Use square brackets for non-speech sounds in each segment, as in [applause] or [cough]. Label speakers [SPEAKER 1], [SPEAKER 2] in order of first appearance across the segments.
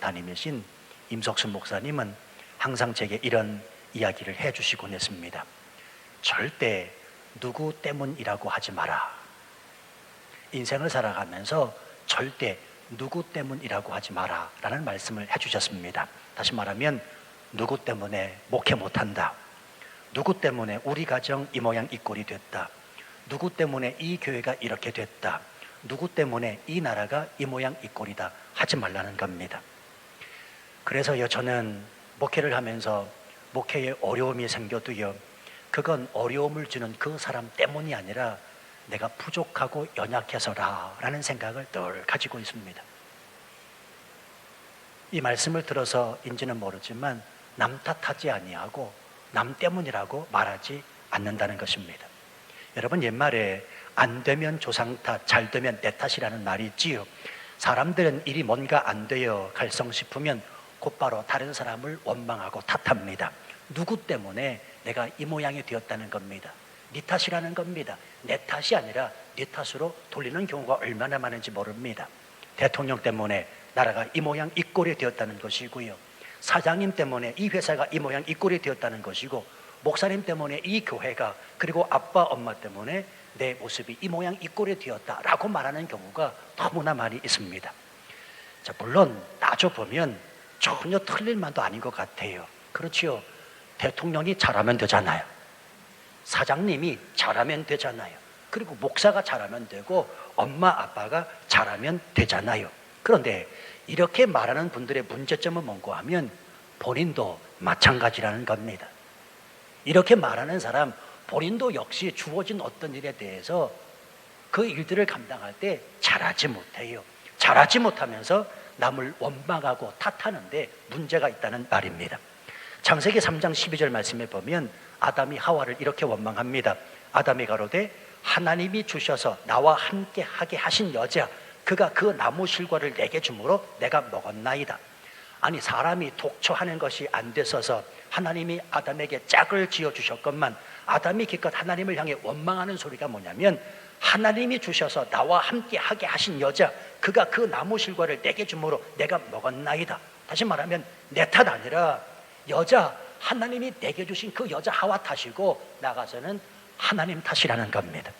[SPEAKER 1] 담임이신 임석순 목사님은 항상 제게 이런 이야기를 해주시곤 했습니다. 절대 누구 때문이라고 하지 마라. 인생을 살아가면서 절대 누구 때문이라고 하지 마라. 라는 말씀을 해주셨습니다. 다시 말하면, 누구 때문에 목회 못한다. 누구 때문에 우리 가정 이 모양 이 꼴이 됐다. 누구 때문에 이 교회가 이렇게 됐다. 누구 때문에 이 나라가 이 모양 이 꼴이다. 하지 말라는 겁니다. 그래서요, 저는 목회를 하면서 목회에 어려움이 생겨도요, 그건 어려움을 주는 그 사람 때문이 아니라 내가 부족하고 연약해서라 라는 생각을 늘 가지고 있습니다. 이 말씀을 들어서 인지는 모르지만 남 탓하지 아니하고 남 때문이라고 말하지 않는다는 것입니다. 여러분 옛말에 안 되면 조상 탓, 잘 되면 내 탓이라는 말이 있지요. 사람들은 일이 뭔가 안 되어 갈성 싶으면 곧바로 다른 사람을 원망하고 탓합니다. 누구 때문에 내가 이 모양이 되었다는 겁니다. 네 탓이라는 겁니다. 내 탓이 아니라 네 탓으로 돌리는 경우가 얼마나 많은지 모릅니다. 대통령 때문에 나라가 이 모양 이 꼴이 되었다는 것이고요. 사장님 때문에 이 회사가 이 모양 이 꼴이 되었다는 것이고 목사님 때문에 이 교회가 그리고 아빠 엄마 때문에 내 모습이 이 모양 이 꼴이 되었다라고 말하는 경우가 너무나 많이 있습니다. 자, 물론 따져 보면 전혀 틀릴 만도 아닌 것 같아요. 그렇지요. 대통령이 잘하면 되잖아요. 사장님이 잘하면 되잖아요. 그리고 목사가 잘하면 되고 엄마 아빠가 잘하면 되잖아요. 그런데 이렇게 말하는 분들의 문제점은 뭔가 하면 본인도 마찬가지라는 겁니다. 이렇게 말하는 사람 본인도 역시 주어진 어떤 일에 대해서 그 일들을 감당할 때 잘하지 못해요. 잘하지 못하면서 남을 원망하고 탓하는데 문제가 있다는 말입니다. 창세기 3장 12절 말씀에 보면 아담이 하와를 이렇게 원망합니다. 아담이 가로되 하나님이 주셔서 나와 함께 하게 하신 여자 그가 그 나무 실과를 내게 주므로 내가 먹었나이다. 아니 사람이 독초하는 것이 안 됐어서 하나님이 아담에게 짝을 지어 주셨건만 아담이 기껏 하나님을 향해 원망하는 소리가 뭐냐면 하나님이 주셔서 나와 함께 하게 하신 여자 그가 그 나무 실과를 내게 주므로 내가 먹었나이다. 다시 말하면 내 탓 아니라 여자 하나님이 내게 주신 그 여자 하와 탓이고 나가서는 하나님 탓이라는 겁니다.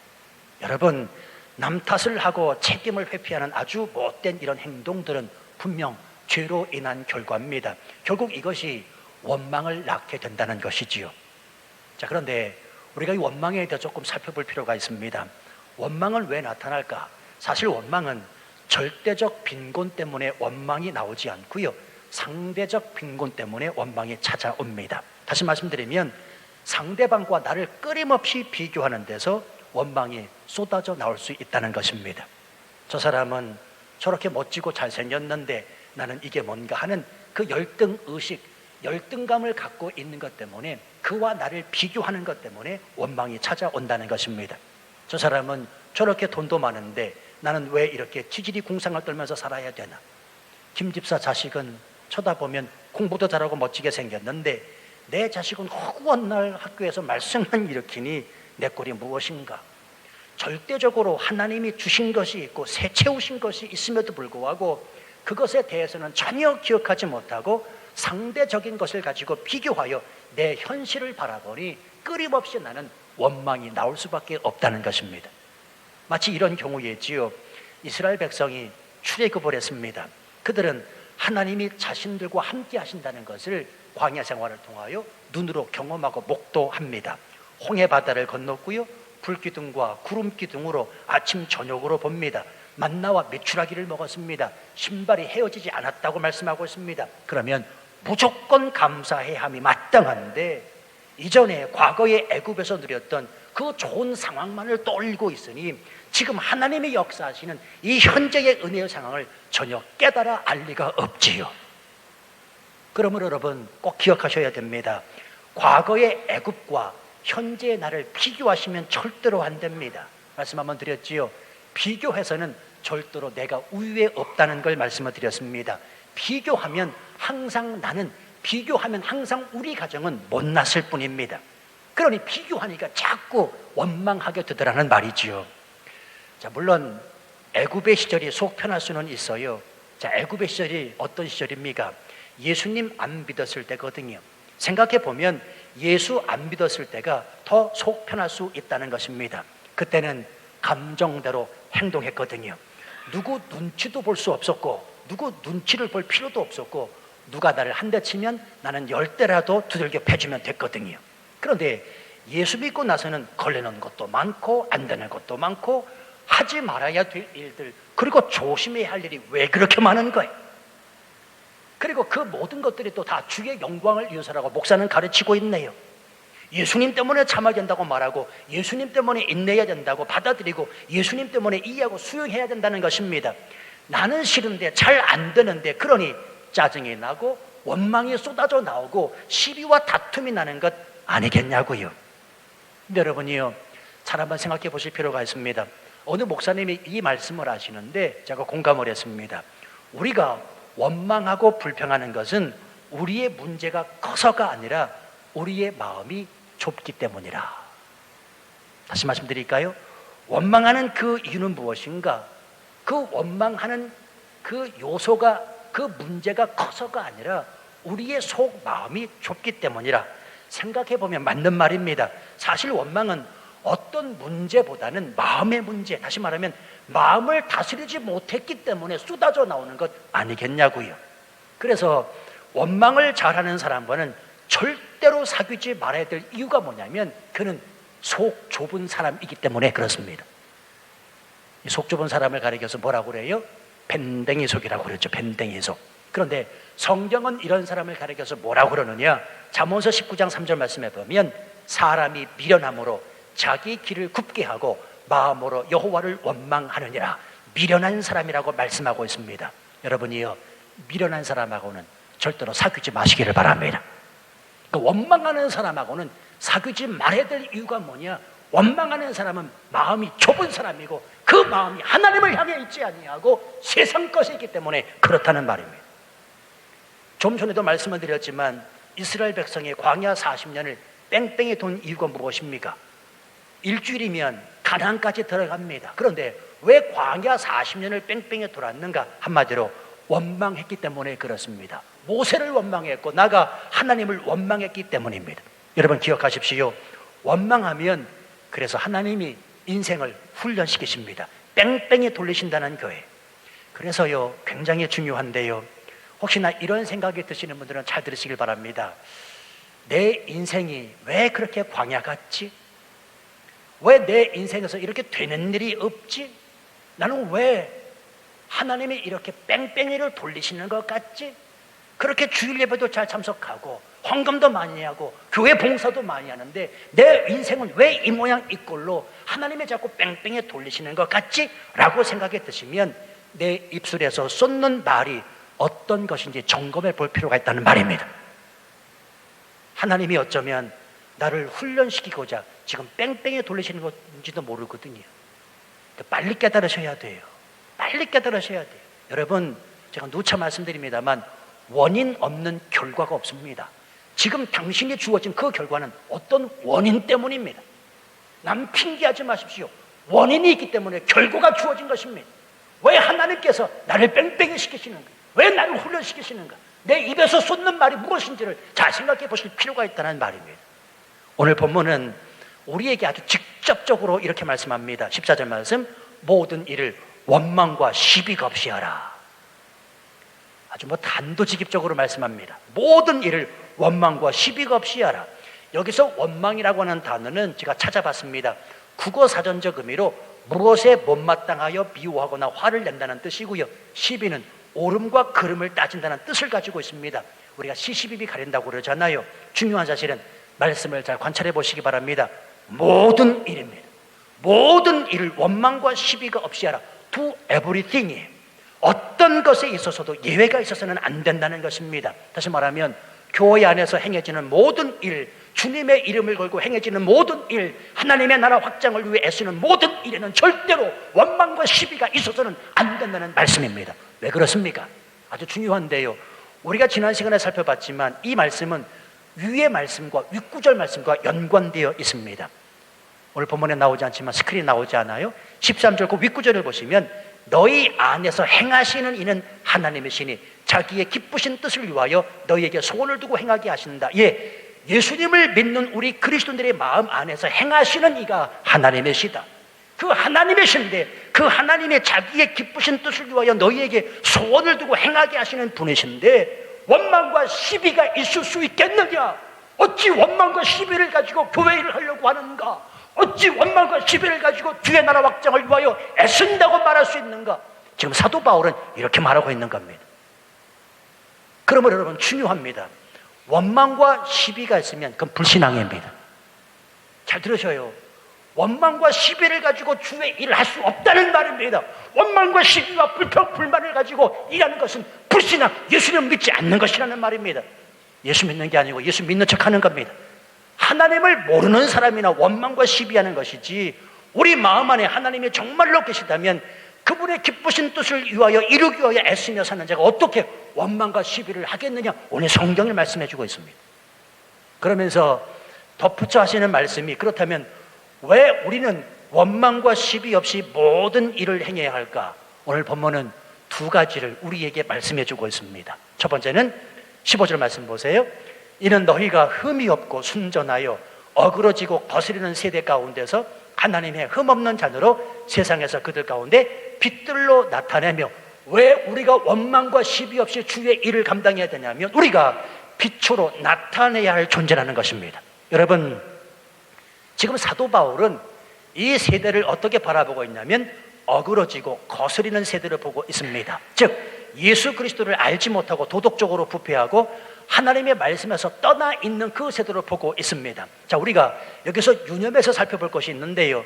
[SPEAKER 1] 여러분 남 탓을 하고 책임을 회피하는 아주 못된 이런 행동들은 분명 죄로 인한 결과입니다. 결국 이것이 원망을 낳게 된다는 것이지요. 자, 그런데 우리가 이 원망에 대해 조금 살펴볼 필요가 있습니다. 원망은 왜 나타날까? 사실 원망은 절대적 빈곤 때문에 원망이 나오지 않고요. 상대적 빈곤 때문에 원망이 찾아옵니다. 다시 말씀드리면 상대방과 나를 끊임없이 비교하는 데서 원망이 쏟아져 나올 수 있다는 것입니다. 저 사람은 저렇게 멋지고 잘생겼는데 나는 이게 뭔가 하는 그 열등 의식, 열등감을 갖고 있는 것 때문에 그와 나를 비교하는 것 때문에 원망이 찾아온다는 것입니다. 저 사람은 저렇게 돈도 많은데 나는 왜 이렇게 지질이 궁상을 떨면서 살아야 되나? 김 집사 자식은 쳐다보면 공부도 잘하고 멋지게 생겼는데 내 자식은 허구한 날 학교에서 말썽만 일으키니 내 꼴이 무엇인가? 절대적으로 하나님이 주신 것이 있고 새 채우신 것이 있음에도 불구하고 그것에 대해서는 전혀 기억하지 못하고 상대적인 것을 가지고 비교하여 내 현실을 바라보니 끊임없이 나는 원망이 나올 수밖에 없다는 것입니다. 마치 이런 경우였지요. 이스라엘 백성이 출애굽을 했습니다. 그들은 하나님이 자신들과 함께 하신다는 것을 광야 생활을 통하여 눈으로 경험하고 목도합니다. 홍해 바다를 건넜고요. 불기둥과 구름기둥으로 아침 저녁으로 봅니다. 만나와 메추라기를 먹었습니다. 신발이 헤어지지 않았다고 말씀하고 있습니다. 그러면 무조건 감사해야 함이 마땅한데 이전에 과거의 애굽에서 누렸던 그 좋은 상황만을 떠올리고 있으니 지금 하나님이 역사하시는 이 현재의 은혜의 상황을 전혀 깨달아 알 리가 없지요. 그러므로 여러분 꼭 기억하셔야 됩니다. 과거의 애굽과 현재의 나를 비교하시면 절대로 안 됩니다. 말씀 한번 드렸지요. 비교해서는 절대로 내가 우위에 없다는 걸 말씀을 드렸습니다. 비교하면 항상 나는 비교하면 항상 우리 가정은 못났을 뿐입니다. 그러니 비교하니까 자꾸 원망하게 되더라는 말이지요. 자, 물론 애굽의 시절이 속 편할 수는 있어요. 자, 애굽의 시절이 어떤 시절입니까? 예수님 안 믿었을 때거든요. 생각해 보면 예수 안 믿었을 때가 더 속 편할 수 있다는 것입니다. 그때는 감정대로 행동했거든요. 누구 눈치도 볼 수 없었고, 누구 눈치를 볼 필요도 없었고, 누가 나를 한 대 치면 나는 열 대라도 두들겨 패주면 됐거든요. 그런데 예수 믿고 나서는 걸리는 것도 많고, 안 되는 것도 많고, 하지 말아야 될 일들, 그리고 조심해야 할 일이 왜 그렇게 많은 거예요? 그리고 그 모든 것들이 또 다 주의 영광을 위해서라고 목사는 가르치고 있네요. 예수님 때문에 참아야 된다고 말하고 예수님 때문에 인내해야 된다고 받아들이고 예수님 때문에 이해하고 수용해야 된다는 것입니다. 나는 싫은데 잘 안 되는데 그러니 짜증이 나고 원망이 쏟아져 나오고 시비와 다툼이 나는 것 아니겠냐고요. 여러분이요. 잘 한번 생각해 보실 필요가 있습니다. 어느 목사님이 이 말씀을 하시는데 제가 공감을 했습니다. 우리가 원망하고 불평하는 것은 우리의 문제가 커서가 아니라 우리의 마음이 좁기 때문이라. 다시 말씀드릴까요? 원망하는 그 이유는 무엇인가? 그 원망하는 그 요소가 그 문제가 커서가 아니라 우리의 속 마음이 좁기 때문이라 생각해 보면 맞는 말입니다. 사실 원망은 어떤 문제보다는 마음의 문제, 다시 말하면 마음을 다스리지 못했기 때문에 쏟아져 나오는 것 아니겠냐고요. 그래서 원망을 잘하는 사람과는 절대로 사귀지 말아야 될 이유가 뭐냐면 그는 속 좁은 사람이기 때문에 그렇습니다. 이속 좁은 사람을 가리켜서 뭐라고 그래요? 밴댕이 속이라고 그랬죠. 밴댕이 속. 그런데 성경은 이런 사람을 가리켜서 뭐라고 그러느냐? 잠언서 19장 3절 말씀에 보면 사람이 미련함으로 자기 길을 굽게 하고 마음으로 여호와를 원망하느니라. 미련한 사람이라고 말씀하고 있습니다. 여러분이요. 미련한 사람하고는 절대로 사귀지 마시기를 바랍니다. 그 원망하는 사람하고는 사귀지 말아야 될 이유가 뭐냐? 원망하는 사람은 마음이 좁은 사람이고 그 마음이 하나님을 향해 있지 아니하고 세상 것이 있기 때문에 그렇다는 말입니다. 좀 전에도 말씀을 드렸지만 이스라엘 백성의 광야 40년을 뺑뺑이 돈 이유가 무엇입니까? 일주일이면 가나안까지 들어갑니다. 그런데 왜 광야 40년을 뺑뺑이 돌았는가? 한마디로 원망했기 때문에 그렇습니다. 모세를 원망했고 나가 하나님을 원망했기 때문입니다. 여러분 기억하십시오. 원망하면 그래서 하나님이 인생을 훈련시키십니다. 뺑뺑이 돌리신다는 거예요. 그래서요, 굉장히 중요한데요. 혹시나 이런 생각이 드시는 분들은 잘 들으시길 바랍니다. 내 인생이 왜 그렇게 광야 같지? 왜 내 인생에서 이렇게 되는 일이 없지? 나는 왜 하나님이 이렇게 뺑뺑이를 돌리시는 것 같지? 그렇게 주일 예배도 잘 참석하고 헌금도 많이 하고 교회 봉사도 많이 하는데 내 인생은 왜 이 모양 이 꼴로 하나님이 자꾸 뺑뺑이 돌리시는 것 같지? 라고 생각해 드시면 내 입술에서 쏟는 말이 어떤 것인지 점검해 볼 필요가 있다는 말입니다. 하나님이 어쩌면 나를 훈련시키고자 지금 뺑뺑이 돌리시는 건지도 모르거든요. 빨리 깨달으셔야 돼요. 빨리 깨달으셔야 돼요. 여러분, 제가 누차 말씀드립니다만 원인 없는 결과가 없습니다. 지금 당신이 주어진 그 결과는 어떤 원인 때문입니다. 남 핑계하지 마십시오. 원인이 있기 때문에 결과가 주어진 것입니다. 왜 하나님께서 나를 뺑뺑이 시키시는가? 왜 나를 훈련시키시는가? 내 입에서 쏟는 말이 무엇인지를 잘 생각해 보실 필요가 있다는 말입니다. 오늘 본문은 우리에게 아주 직접적으로 이렇게 말씀합니다. 14절 말씀, 모든 일을 원망과 시비가 없이 하라. 아주 뭐 단도직입적으로 말씀합니다. 모든 일을 원망과 시비가 없이 하라. 여기서 원망이라고 하는 단어는 제가 찾아봤습니다. 국어 사전적 의미로 무엇에 못마땅하여 미워하거나 화를 낸다는 뜻이고요. 시비는 옳음과 그름을 따진다는 뜻을 가지고 있습니다. 우리가 시시비비 가린다고 그러잖아요. 중요한 사실은 말씀을 잘 관찰해 보시기 바랍니다. 모든 일입니다. 모든 일을 원망과 시비가 없이 하라. Do everything이에요. 어떤 것에 있어서도 예외가 있어서는 안 된다는 것입니다. 다시 말하면 교회 안에서 행해지는 모든 일, 주님의 이름을 걸고 행해지는 모든 일, 하나님의 나라 확장을 위해 애쓰는 모든 일에는 절대로 원망과 시비가 있어서는 안 된다는 말씀입니다. 왜 그렇습니까? 아주 중요한데요. 우리가 지난 시간에 살펴봤지만 이 말씀은 위의 말씀과 윗구절 말씀과 연관되어 있습니다. 오늘 본문에 나오지 않지만 스크린 나오지 않아요? 13절 그 윗구절을 보시면 너희 안에서 행하시는 이는 하나님의 신이 자기의 기쁘신 뜻을 위하여 너희에게 소원을 두고 행하게 하신다. 예, 예수님을 믿는 우리 그리스도인들의 마음 안에서 행하시는 이가 하나님의 시다. 그 하나님의 신인데 그 하나님의 자기의 기쁘신 뜻을 위하여 너희에게 소원을 두고 행하게 하시는 분이신데 원망과 시비가 있을 수 있겠느냐? 어찌 원망과 시비를 가지고 교회 일을 하려고 하는가? 어찌 원망과 시비를 가지고 주의 나라 확장을 위하여 애쓴다고 말할 수 있는가? 지금 사도 바울은 이렇게 말하고 있는 겁니다. 그러면 여러분 중요합니다. 원망과 시비가 있으면 그건 불신앙입니다. 잘 들으셔요. 원망과 시비를 가지고 주의 일을 할 수 없다는 말입니다. 원망과 시비와 불평, 불만을 가지고 일하는 것은 불신앙, 예수님 믿지 않는 것이라는 말입니다. 예수 믿는 게 아니고 예수 믿는 척 하는 겁니다. 하나님을 모르는 사람이나 원망과 시비하는 것이지 우리 마음 안에 하나님이 정말로 계시다면 그분의 기쁘신 뜻을 위하여 이루기 위하여 애쓰며 사는 자가 어떻게 원망과 시비를 하겠느냐 오늘 성경을 말씀해 주고 있습니다. 그러면서 덧붙여 하시는 말씀이 그렇다면 왜 우리는 원망과 시비 없이 모든 일을 행해야 할까? 오늘 본문은 두 가지를 우리에게 말씀해 주고 있습니다. 첫 번째는 15절 말씀 보세요. 이는 너희가 흠이 없고 순전하여 어그러지고 거스리는 세대 가운데서 하나님의 흠 없는 잔으로 세상에서 그들 가운데 빛들로 나타내며 왜 우리가 원망과 시비 없이 주의 일을 감당해야 되냐면 우리가 빛으로 나타내야 할 존재라는 것입니다. 여러분 지금 사도 바울은 이 세대를 어떻게 바라보고 있냐면 어그러지고 거스리는 세대를 보고 있습니다. 즉 예수 그리스도를 알지 못하고 도덕적으로 부패하고 하나님의 말씀에서 떠나 있는 그 세대를 보고 있습니다. 자, 우리가 여기서 유념해서 살펴볼 것이 있는데요.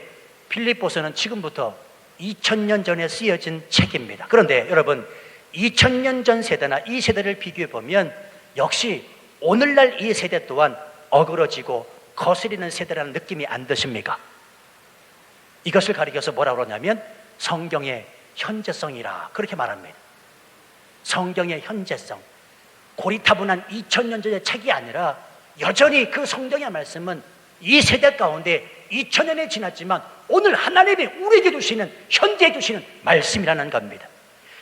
[SPEAKER 1] 필립보서는 지금부터 2000년 전에 쓰여진 책입니다. 그런데 여러분, 2000년 전 세대나 이 세대를 비교해 보면 역시 오늘날 이 세대 또한 어그러지고 거스리는 세대라는 느낌이 안 드십니까? 이것을 가리켜서 뭐라고 그러냐면 성경의 현재성이라 그렇게 말합니다. 성경의 현재성. 고리타분한 2000년 전의 책이 아니라 여전히 그 성경의 말씀은 이 세대 가운데 2000년이 지났지만 오늘 하나님이 우리에게 주시는 현재 주시는 말씀이라는 겁니다.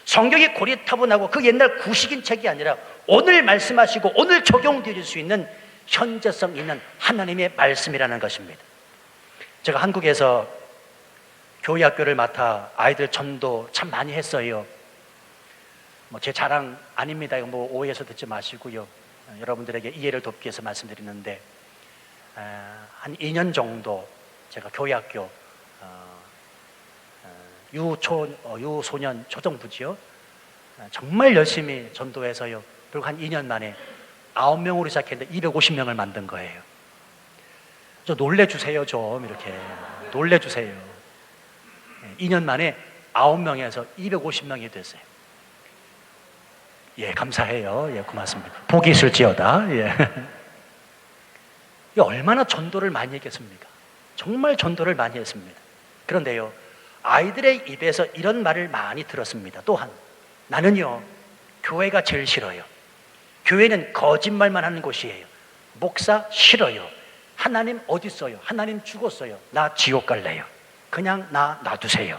[SPEAKER 1] 성경이 고리타분하고 그 옛날 구식인 책이 아니라 오늘 말씀하시고 오늘 적용되어질 수 있는 현재성 있는 하나님의 말씀이라는 것입니다. 제가 한국에서 교회 학교를 맡아 아이들 전도 참 많이 했어요. 뭐 제 자랑 아닙니다. 이거 뭐 오해해서 듣지 마시고요. 어, 여러분들에게 이해를 돕기 위해서 말씀드리는데 아, 한 2년 정도 제가 교회 학교 어, 어, 유초 어, 유소년 초등부지요. 아, 정말 열심히 전도해서요. 그리고 한 2년 만에 9명으로 시작했는데 250명을 만든 거예요. 저 놀래 주세요, 좀 이렇게. 놀래 주세요. 2년 만에 9명에서 250명이 됐어요. 예, 감사해요. 예, 고맙습니다. 복이 있을지어다. 예. [laughs] 이 얼마나 전도를 많이 했겠습니까? 정말 전도를 많이 했습니다. 그런데요, 아이들의 입에서 이런 말을 많이 들었습니다. 또한, 나는요, 교회가 제일 싫어요. 교회는 거짓말만 하는 곳이에요. 목사 싫어요. 하나님 어디 있어요? 하나님 죽었어요. 나 지옥 갈래요. 그냥 나 놔두세요.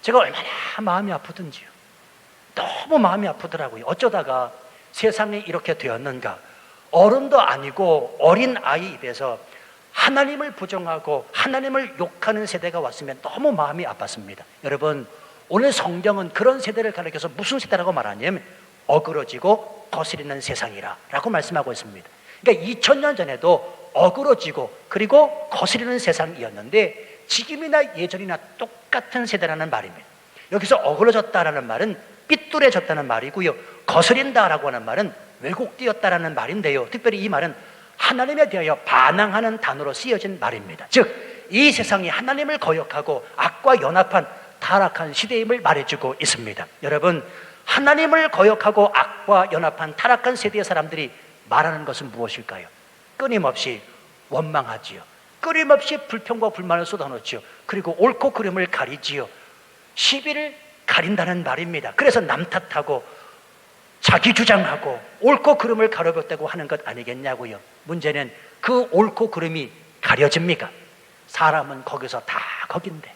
[SPEAKER 1] 제가 얼마나 마음이 아프든지요. 너무 마음이 아프더라고요. 어쩌다가 세상에 이렇게 되었는가? 어른도 아니고 어린 아이 입에서 하나님을 부정하고 하나님을 욕하는 세대가 왔으면 너무 마음이 아팠습니다. 여러분, 오늘 성경은 그런 세대를 가리켜서 무슨 세대라고 말하냐면 어그러지고 거스리는 세상이라 라고 말씀하고 있습니다. 그러니까 2000년 전에도 어그러지고 그리고 거스리는 세상이었는데 지금이나 예전이나 똑같은 세대라는 말입니다. 여기서 어그러졌다라는 말은 삐뚤어졌다는 말이고요. 거스린다라고 하는 말은 왜곡되었다라는 말인데요. 특별히 이 말은 하나님에 대하여 반항하는 단어로 쓰여진 말입니다. 즉, 이 세상이 하나님을 거역하고 악과 연합한 타락한 시대임을 말해주고 있습니다. 여러분, 하나님을 거역하고 악과 연합한 타락한 세대의 사람들이 말하는 것은 무엇일까요? 끊임없이 원망하지요. 끊임없이 불평과 불만을 쏟아놓지요. 그리고 옳고 그름을 가리지요. 시비를 가린다는 말입니다. 그래서 남 탓하고 자기 주장하고 옳고 그름을 가려봤다고 하는 것 아니겠냐고요. 문제는 그 옳고 그름이 가려집니까? 사람은 거기서 다 거긴데.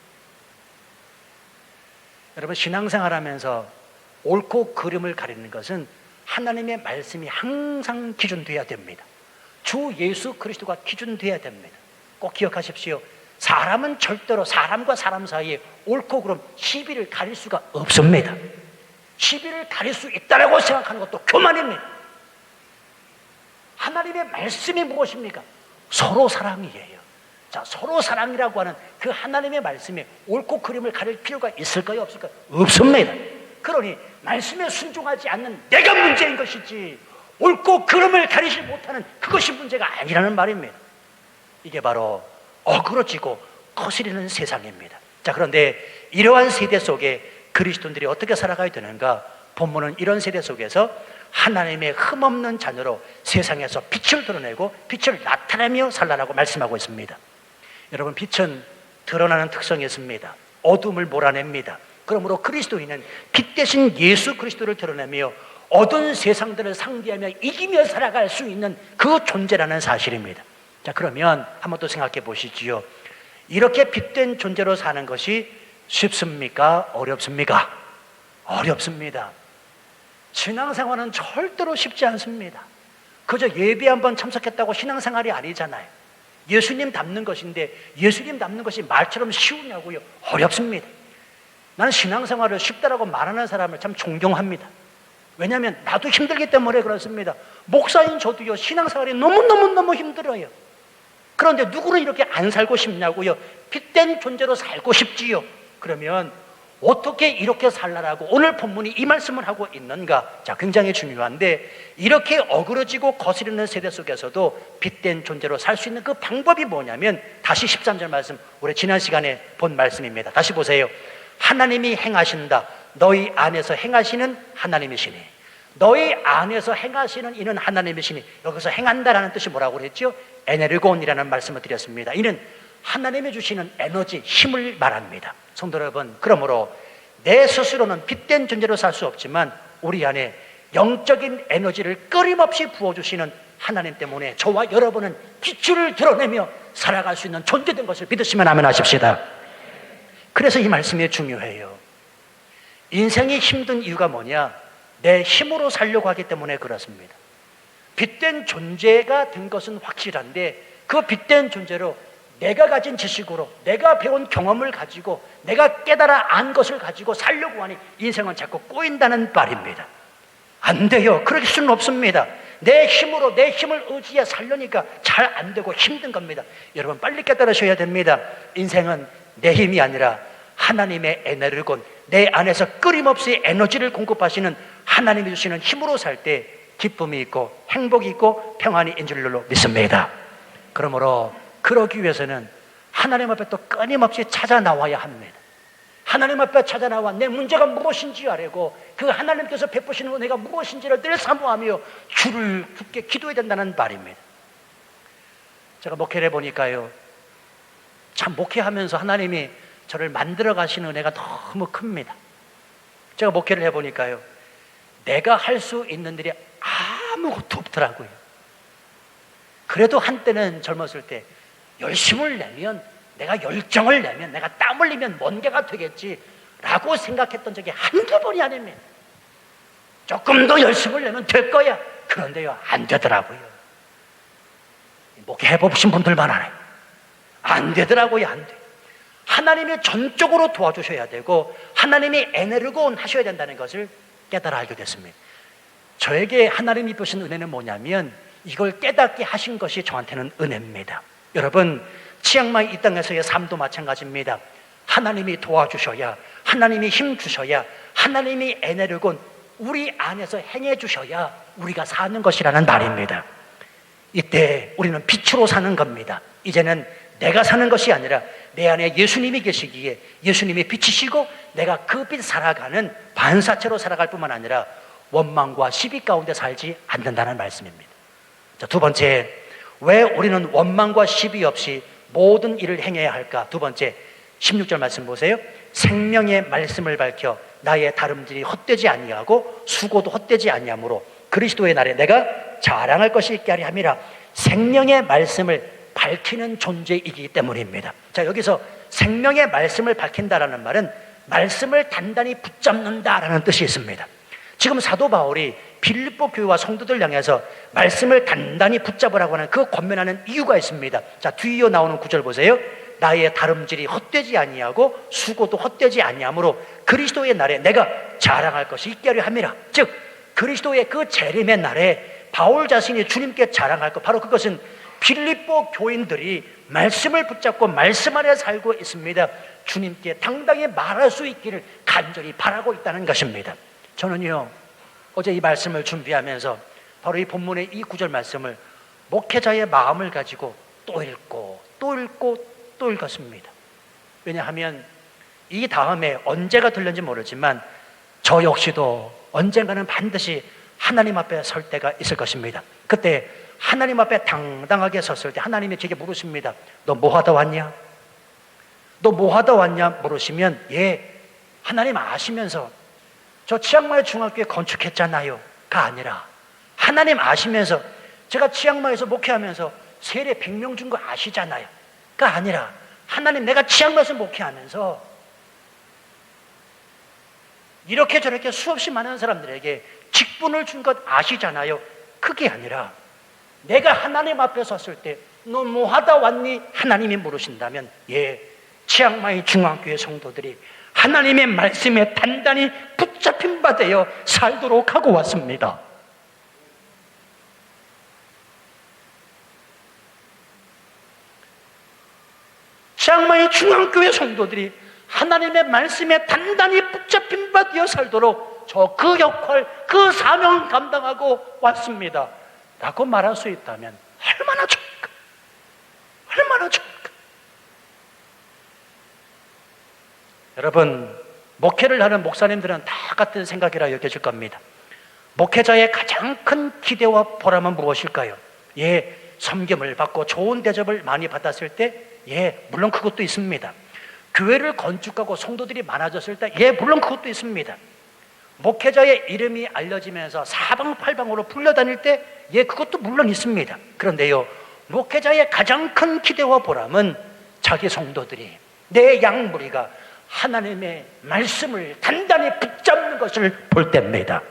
[SPEAKER 1] 여러분 신앙생활 하면서 옳고 그름을 가리는 것은 하나님의 말씀이 항상 기준돼야 됩니다. 주 예수 그리스도가 기준돼야 됩니다. 꼭 기억하십시오. 사람은 절대로 사람과 사람 사이에 옳고 그름 시비를 가릴 수가 없습니다. 시비를 가릴 수 있다라고 생각하는 것도 교만입니다. 하나님의 말씀이 무엇입니까? 서로 사랑이에요. 자, 서로 사랑이라고 하는 그 하나님의 말씀이 옳고 그름을 가릴 필요가 있을까요? 없을까요? 없습니다. 그러니 말씀에 순종하지 않는 내가 문제인 것이지 옳고 그름을 가리지 못하는 그것이 문제가 아니라는 말입니다. 이게 바로 어그러지고 거스리는 세상입니다. 자, 그런데 이러한 세대 속에 그리스도인들이 어떻게 살아가야 되는가? 본문은 이런 세대 속에서 하나님의 흠없는 자녀로 세상에서 빛을 드러내고 빛을 나타내며 살라라고 말씀하고 있습니다. 여러분, 빛은 드러나는 특성이 있습니다. 어둠을 몰아냅니다. 그러므로 그리스도인은 빛 대신 예수 그리스도를 드러내며 어두운 세상들을 상대하며 이기며 살아갈 수 있는 그 존재라는 사실입니다. 자, 그러면 한번 또 생각해 보시지요. 이렇게 빛된 존재로 사는 것이 쉽습니까? 어렵습니까? 어렵습니다. 신앙생활은 절대로 쉽지 않습니다. 그저 예배 한번 참석했다고 신앙생활이 아니잖아요. 예수님 닮는 것인데 예수님 닮는 것이 말처럼 쉬우냐고요? 어렵습니다. 나는 신앙생활을 쉽다라고 말하는 사람을 참 존경합니다. 왜냐하면 나도 힘들기 때문에 그렇습니다. 목사인 저도요, 신앙생활이 너무 너무 너무 힘들어요. 그런데 누구는 이렇게 안 살고 싶냐고요? 빛된 존재로 살고 싶지요. 그러면 어떻게 이렇게 살라라고 오늘 본문이 이 말씀을 하고 있는가? 자, 굉장히 중요한데 이렇게 어그러지고 거스르는 세대 속에서도 빛된 존재로 살 수 있는 그 방법이 뭐냐면 다시 13절 말씀 우리 지난 시간에 본 말씀입니다. 다시 보세요. 하나님이 행하신다. 너희 안에서 행하시는 하나님이시니. 너희 안에서 행하시는 이는 하나님이시니. 여기서 행한다라는 뜻이 뭐라고 그랬죠? 에네르곤이라는 말씀을 드렸습니다. 이는 하나님이 주시는 에너지, 힘을 말합니다. 성도 여러분, 그러므로 내 스스로는 빛된 존재로 살 수 없지만 우리 안에 영적인 에너지를 끊임없이 부어주시는 하나님 때문에 저와 여러분은 빛을 드러내며 살아갈 수 있는 존재된 것을 믿으시면 아멘 하십시다. 그래서 이 말씀이 중요해요. 인생이 힘든 이유가 뭐냐? 내 힘으로 살려고 하기 때문에 그렇습니다. 빛된 존재가 된 것은 확실한데 그 빛된 존재로 내가 가진 지식으로 내가 배운 경험을 가지고 내가 깨달아 안 것을 가지고 살려고 하니 인생은 자꾸 꼬인다는 말입니다. 안 돼요. 그럴 수는 없습니다. 내 힘으로 내 힘을 의지해 살려니까 잘 안 되고 힘든 겁니다. 여러분 빨리 깨달으셔야 됩니다. 인생은 내 힘이 아니라 하나님의 에너지곤 내 안에서 끊임없이 에너지를 공급하시는 하나님이 주시는 힘으로 살 때 기쁨이 있고 행복이 있고 평안이 있는 줄로 믿습니다. 그러므로 그러기 위해서는 하나님 앞에 또 끊임없이 찾아 나와야 합니다. 하나님 앞에 찾아 나와 내 문제가 무엇인지 알고 그 하나님께서 베푸시는 은혜가 무엇인지를 늘 사모하며 주를 굳게 기도해야 된다는 말입니다. 제가 목회를 해보니까요. 참 목회하면서 하나님이 저를 만들어 가시는 은혜가 너무 큽니다. 제가 목회를 해보니까요. 내가 할 수 있는 일이 아무것도 없더라고요. 그래도 한때는 젊었을 때 열심을 내면 내가 열정을 내면 내가 땀 흘리면 뭔가가 되겠지 라고 생각했던 적이 한두 번이 아닙니다. 조금 더 열심을 내면 될 거야. 그런데요, 안 되더라고요. 목회 해보신 분들만 알아요. 안 되더라고요, 안 돼. 하나님이 전적으로 도와주셔야 되고 하나님이 에너르곤 하셔야 된다는 것을 깨달아 알게 됐습니다. 저에게 하나님이 주신 은혜는 뭐냐면 이걸 깨닫게 하신 것이 저한테는 은혜입니다. 여러분 치앙마이 이 땅에서의 삶도 마찬가지입니다. 하나님이 도와주셔야 하나님이 힘 주셔야 하나님이 에너르곤 우리 안에서 행해 주셔야 우리가 사는 것이라는 말입니다. 이때 우리는 빛으로 사는 겁니다. 이제는 내가 사는 것이 아니라 내 안에 예수님이 계시기에 예수님이 빛이시고 내가 그 빛 살아가는 반사체로 살아갈 뿐만 아니라 원망과 시비 가운데 살지 않는다는 말씀입니다. 자, 두 번째, 왜 우리는 원망과 시비 없이 모든 일을 행해야 할까? 두 번째, 16절 말씀 보세요. 생명의 말씀을 밝혀 나의 다름질이 헛되지 아니하고 수고도 헛되지 아니하므로 그리스도의 날에 내가 자랑할 것이 있게 하리 함이라. 생명의 말씀을 밝히는 존재이기 때문입니다. 자, 여기서 생명의 말씀을 밝힌다라는 말은 말씀을 단단히 붙잡는다라는 뜻이 있습니다. 지금 사도 바울이 빌립보 교회와 성도들 향해서 말씀을 단단히 붙잡으라고 하는 그 권면하는 이유가 있습니다. 자, 뒤이어 나오는 구절 보세요. 나의 다름질이 헛되지 아니하고 수고도 헛되지 아니하므로 그리스도의 날에 내가 자랑할 것이 있게 하려 함이라. 즉 그리스도의 그 재림의 날에 바울 자신이 주님께 자랑할 것 바로 그것은 빌립보 교인들이 말씀을 붙잡고 말씀 안에 살고 있습니다. 주님께 당당히 말할 수 있기를 간절히 바라고 있다는 것입니다. 저는요 어제 이 말씀을 준비하면서 바로 이 본문의 이 구절 말씀을 목회자의 마음을 가지고 또 읽고 또 읽고 또 읽었습니다. 왜냐하면 이 다음에 언제가 들는지 모르지만 저 역시도 언젠가는 반드시 하나님 앞에 설 때가 있을 것입니다. 그때 하나님 앞에 당당하게 섰을 때 하나님이 제게 물으십니다. 너 뭐 하다 왔냐? 너 뭐 하다 왔냐? 물으시면 예, 하나님 아시면서 저 치앙마이 중학교에 건축했잖아요. 가 아니라 하나님 아시면서 제가 치앙마이에서 목회하면서 세례 100명 준 거 아시잖아요. 가 아니라 하나님 내가 치앙마이에서 목회하면서 이렇게 저렇게 수없이 많은 사람들에게 직분을 준 것 아시잖아요. 그게 아니라 내가 하나님 앞에 섰을 때 너 뭐 하다 왔니? 하나님이 물으신다면 예, 치앙마이 중앙교회 성도들이 하나님의 말씀에 단단히 붙잡힌 바 되어 살도록 하고 왔습니다. 치앙마이 중앙교회 성도들이 하나님의 말씀에 단단히 붙잡힌 바 되어 살도록 저 그 역할, 그 사명 감당하고 왔습니다. 라고 말할 수 있다면 얼마나 좋을까? 얼마나 좋을까? 여러분, 목회를 하는 목사님들은 다 같은 생각이라 여겨질 겁니다. 목회자의 가장 큰 기대와 보람은 무엇일까요? 예, 섬김을 받고 좋은 대접을 많이 받았을 때, 예, 물론 그것도 있습니다. 교회를 건축하고 성도들이 많아졌을 때, 예, 물론 그것도 있습니다. 목회자의 이름이 알려지면서 사방팔방으로 불려다닐 때, 예, 그것도 물론 있습니다. 그런데요, 목회자의 가장 큰 기대와 보람은 자기 성도들이, 내 양무리가 하나님의 말씀을 단단히 붙잡는 것을 볼 때입니다.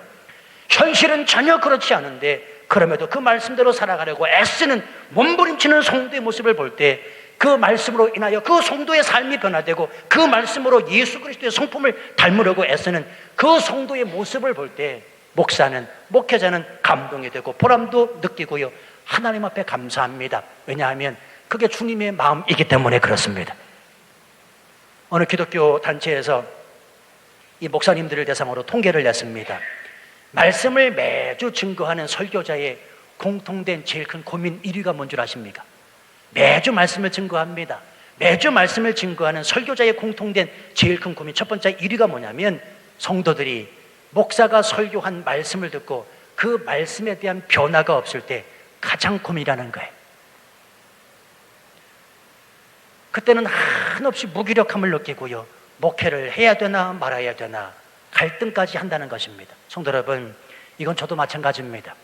[SPEAKER 1] 현실은 전혀 그렇지 않은데, 그럼에도 그 말씀대로 살아가려고 애쓰는 몸부림치는 성도의 모습을 볼 때, 그 말씀으로 인하여 그 성도의 삶이 변화되고 그 말씀으로 예수 그리스도의 성품을 닮으려고 애쓰는 그 성도의 모습을 볼 때 목사는 목회자는 감동이 되고 보람도 느끼고요 하나님 앞에 감사합니다. 왜냐하면 그게 주님의 마음이기 때문에 그렇습니다. 어느 기독교 단체에서 이 목사님들을 대상으로 통계를 냈습니다. 말씀을 매주 증거하는 설교자의 공통된 제일 큰 고민 1위가 뭔 줄 아십니까? 매주 말씀을 증거합니다. 매주 말씀을 증거하는 설교자의 공통된 제일 큰 고민 첫 번째 1위가 뭐냐면 성도들이 목사가 설교한 말씀을 듣고 그 말씀에 대한 변화가 없을 때 가장 고민이라는 거예요. 그때는 한없이 무기력함을 느끼고요. 목회를 해야 되나 말아야 되나 갈등까지 한다는 것입니다. 성도 여러분, 이건 저도 마찬가지입니다.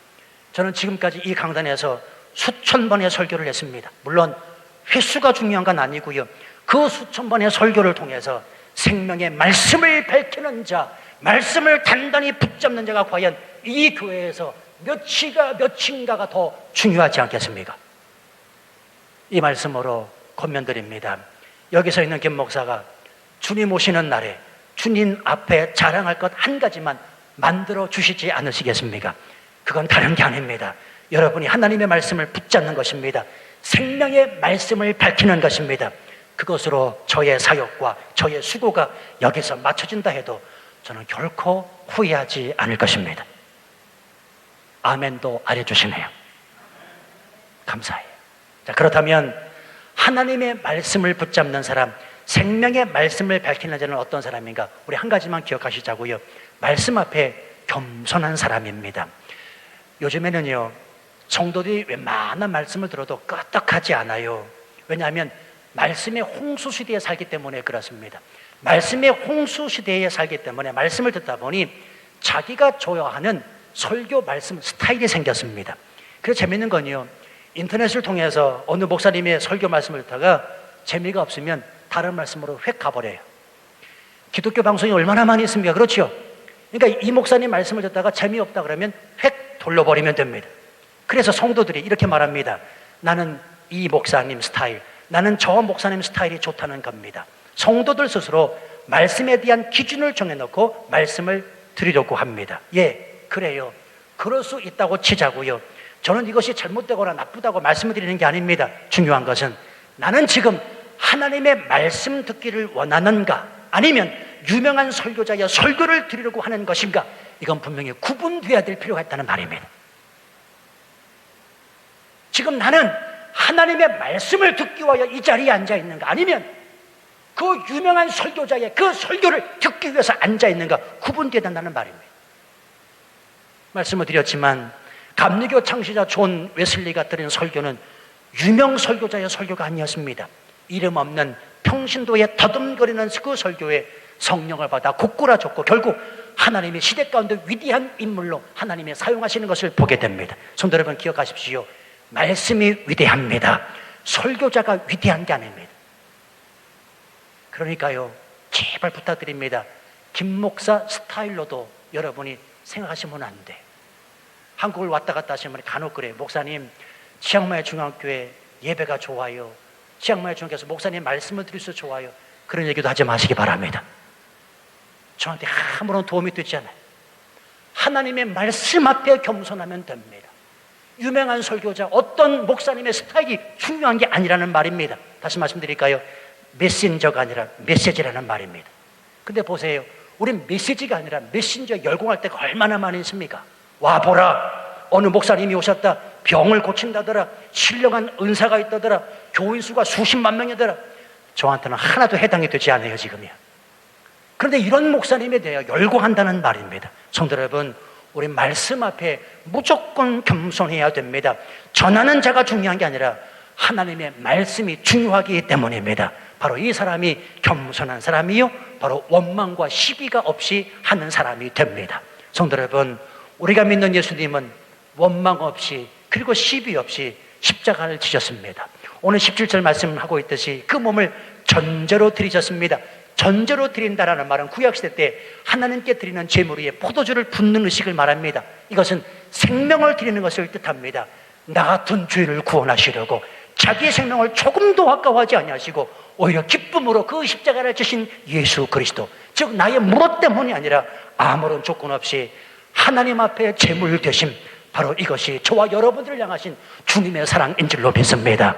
[SPEAKER 1] 저는 지금까지 이 강단에서 수천 번의 설교를 했습니다. 물론 횟수가 중요한 건 아니고요. 그 수천 번의 설교를 통해서 생명의 말씀을 밝히는 자, 말씀을 단단히 붙잡는 자가 과연 이 교회에서 몇이가 몇인가가 더 중요하지 않겠습니까? 이 말씀으로 권면드립니다. 여기서 있는 김 목사가 주님 오시는 날에 주님 앞에 자랑할 것 한 가지만 만들어 주시지 않으시겠습니까? 그건 다른 게 아닙니다. 여러분이 하나님의 말씀을 붙잡는 것입니다. 생명의 말씀을 밝히는 것입니다. 그것으로 저의 사역과 저의 수고가 여기서 맞춰진다 해도 저는 결코 후회하지 않을 것입니다. 아멘도 알려주시네요. 감사해요. 자, 그렇다면 하나님의 말씀을 붙잡는 사람, 생명의 말씀을 밝히는 자는 어떤 사람인가? 우리 한 가지만 기억하시자고요. 말씀 앞에 겸손한 사람입니다. 요즘에는요, 성도들이 웬만한 말씀을 들어도 끄떡하지 않아요. 왜냐하면 말씀의 홍수 시대에 살기 때문에 그렇습니다. 말씀의 홍수 시대에 살기 때문에 말씀을 듣다 보니 자기가 좋아하는 설교 말씀 스타일이 생겼습니다. 그래서 재밌는 건요. 인터넷을 통해서 어느 목사님의 설교 말씀을 듣다가 재미가 없으면 다른 말씀으로 획 가버려요. 기독교 방송이 얼마나 많이 있습니까? 그렇죠? 그러니까 이 목사님 말씀을 듣다가 재미없다 그러면 획 돌려버리면 됩니다. 그래서 성도들이 이렇게 말합니다. 나는 이 목사님 스타일, 나는 저 목사님 스타일이 좋다는 겁니다. 성도들 스스로 말씀에 대한 기준을 정해놓고 말씀을 드리려고 합니다. 예, 그래요. 그럴 수 있다고 치자고요. 저는 이것이 잘못되거나 나쁘다고 말씀을 드리는 게 아닙니다. 중요한 것은 나는 지금 하나님의 말씀 듣기를 원하는가 아니면 유명한 설교자의 설교를 드리려고 하는 것인가 이건 분명히 구분돼야 될 필요가 있다는 말입니다. 지금 나는 하나님의 말씀을 듣기 위하여 이 자리에 앉아 있는가 아니면 그 유명한 설교자의 그 설교를 듣기 위해서 앉아 있는가 구분돼야 된다는 말입니다. 말씀을 드렸지만 감리교 창시자 존 웨슬리가 드린 설교는 유명 설교자의 설교가 아니었습니다. 이름 없는 평신도에 더듬거리는 그 설교에 성령을 받아 고꾸라졌고 결국 하나님의 시대 가운데 위대한 인물로 하나님이 사용하시는 것을 보게 됩니다. 성도 여러분 기억하십시오. 말씀이 위대합니다. 설교자가 위대한 게 아닙니다. 그러니까요, 제발 부탁드립니다. 김 목사 스타일로도 여러분이 생각하시면 안 돼. 한국을 왔다 갔다 하시면 간혹 그래. 목사님, 치앙마이 중앙교회 예배가 좋아요. 치앙마이 중앙교회에서 목사님 말씀을 드려서 좋아요. 그런 얘기도 하지 마시기 바랍니다. 저한테 아무런 도움이 되지 않아요. 하나님의 말씀 앞에 겸손하면 됩니다. 유명한 설교자, 어떤 목사님의 스타일이 중요한 게 아니라는 말입니다. 다시 말씀드릴까요? 메신저가 아니라 메시지라는 말입니다. 근데 보세요. 우린 메시지가 아니라 메신저 열공할 때가 얼마나 많이 있습니까? 와 보라. 어느 목사님이 오셨다. 병을 고친다더라. 신령한 은사가 있다더라. 교인 수가 수십만 명이더라. 저한테는 하나도 해당이 되지 않아요, 지금이야. 그런데 이런 목사님에 대해 열공한다는 말입니다. 성도 여러분, 우리 말씀 앞에 무조건 겸손해야 됩니다. 전하는 자가 중요한 게 아니라 하나님의 말씀이 중요하기 때문입니다. 바로 이 사람이 겸손한 사람이요. 바로 원망과 시비가 없이 하는 사람이 됩니다. 성도 여러분, 우리가 믿는 예수님은 원망 없이 그리고 시비 없이 십자가를 지셨습니다. 오늘 17절 말씀하고 있듯이 그 몸을 전제로 드리셨습니다. 전제로 드린다라는 말은 구약시대 때 하나님께 드리는 제물 위에 포도주를 붓는 의식을 말합니다. 이것은 생명을 드리는 것을 뜻합니다. 나 같은 죄를 구원하시려고 자기의 생명을 조금도 아까워하지 아니하시고 오히려 기쁨으로 그 십자가를 지신 예수 그리스도 즉 나의 무엇 때문이 아니라 아무런 조건 없이 하나님 앞에 제물 되심 바로 이것이 저와 여러분들을 향하신 주님의 사랑인 줄로 믿습니다.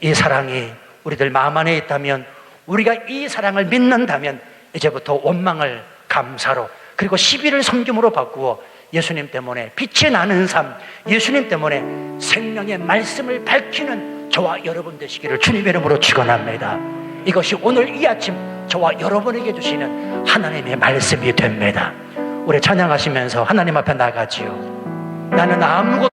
[SPEAKER 1] 이 사랑이 우리들 마음 안에 있다면 우리가 이 사랑을 믿는다면 이제부터 원망을 감사로 그리고 시비를 섬김으로 바꾸어 예수님 때문에 빛이 나는 삶, 예수님 때문에 생명의 말씀을 밝히는 저와 여러분 되시기를 주님의 이름으로 축원합니다. 이것이 오늘 이 아침 저와 여러분에게 주시는 하나님의 말씀이 됩니다. 우리 찬양하시면서 하나님 앞에 나가지요. 나는 아무것도